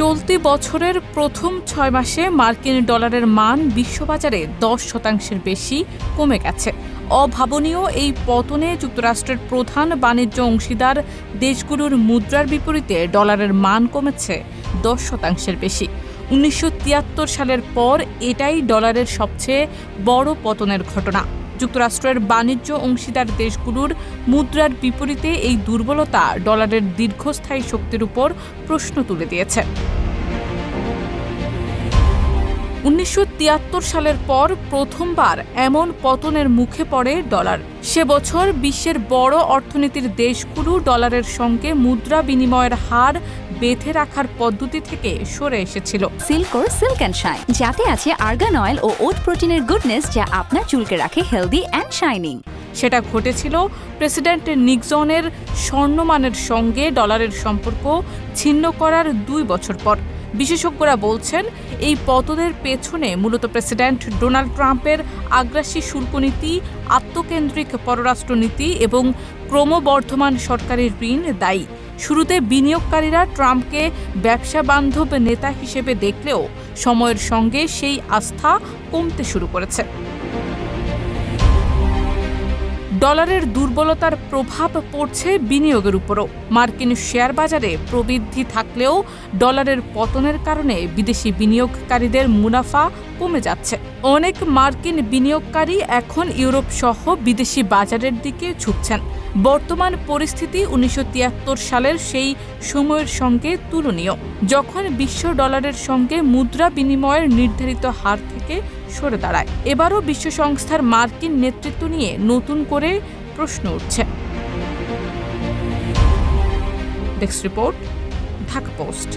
চলতি বছরের প্রথম ছয় মাসে মার্কিন ডলারের মান বিশ্ববাজারে দশ শতাংশের বেশি কমে গেছে। অভাবনীয় এই পতনে যুক্তরাষ্ট্রের প্রধান বাণিজ্য অংশীদার দেশগুলোর মুদ্রার বিপরীতে ডলারের মান কমেছে দশ শতাংশের বেশি। উনিশশো তিয়াত্তর সালের পর এটাই ডলারের সবচেয়ে বড় পতনের ঘটনা। যুক্তরাষ্ট্রের বাণিজ্য অংশীদার দেশগুলোর মুদ্রার বিপরীতে এই দুর্বলতা ডলারের দীর্ঘস্থায়ী শক্তির উপর প্রশ্ন তুলে দিয়েছে। উনিশশো তিয়াত্তর সালের পর প্রথমবার এমন পতনের মুখে পড়ে ডলার। সে বছর বিশ্বের বড় অর্থনীতির দেশগুলো ডলারের সঙ্গে মুদ্রা বিনিময়ের হার বেঁধে রাখার পদ্ধতি থেকে সরে এসেছিল। সিল্কোর সিল্ক অ্যান্ড শাইন যাতে আছে আর্গান অয়েল ও ওট প্রোটিনের গুডনেস যা আপনার চুলকে রাখে হেলদি অ্যান্ড শাইনিং সেটা ঘটেছিল প্রেসিডেন্ট নিক্সনের স্বর্ণমানের সঙ্গে ডলারের সম্পর্ক ছিন্ন করার দুই বছর পর। বিশেষজ্ঞরা বলছেন এই পতনের পেছনে মূলত প্রেসিডেন্ট ডোনাল্ড ট্রাম্পের আগ্রাসী শুল্কনীতি আত্মকেন্দ্রিক পররাষ্ট্রনীতি এবং ক্রমবর্ধমান সরকারি ঋণ দায়ী। শুরুতে বিনিয়োগকারীরা ট্রাম্পকে ব্যবসা বান্ধব নেতা হিসেবে দেখলেও সময়ের সঙ্গে সেই আস্থা কমতে শুরু করেছে। ডলারের দুর্বলতার প্রভাব পড়ছে বিনিয়োগের উপরও। মার্কিন শেয়ার বাজারে প্রবৃদ্ধি থাকলেও ডলারের পতনের কারণে বিদেশি বিনিয়োগকারীদের মুনাফা কমে যাচ্ছে। অনেক মার্কিন বিনিয়োগকারী এখন ইউরোপ সহ বিদেশি বাজারের দিকে ঝুঁকছেন। বর্তমান পরিস্থিতি উনিশশো তিয়াত্তর সালের সেই সময়ের সঙ্গে তুলনীয়। যখন বিশ্ব ডলারের সঙ্গে মুদ্রা বিনিময়ের নির্ধারিত হার থেকে সরে দাঁড়ায়। এবারও বিশ্ব সংস্থার মার্কিন নেতৃত্ব নিয়ে নতুন করে প্রশ্ন উঠছে। Desk report, Dhaka post.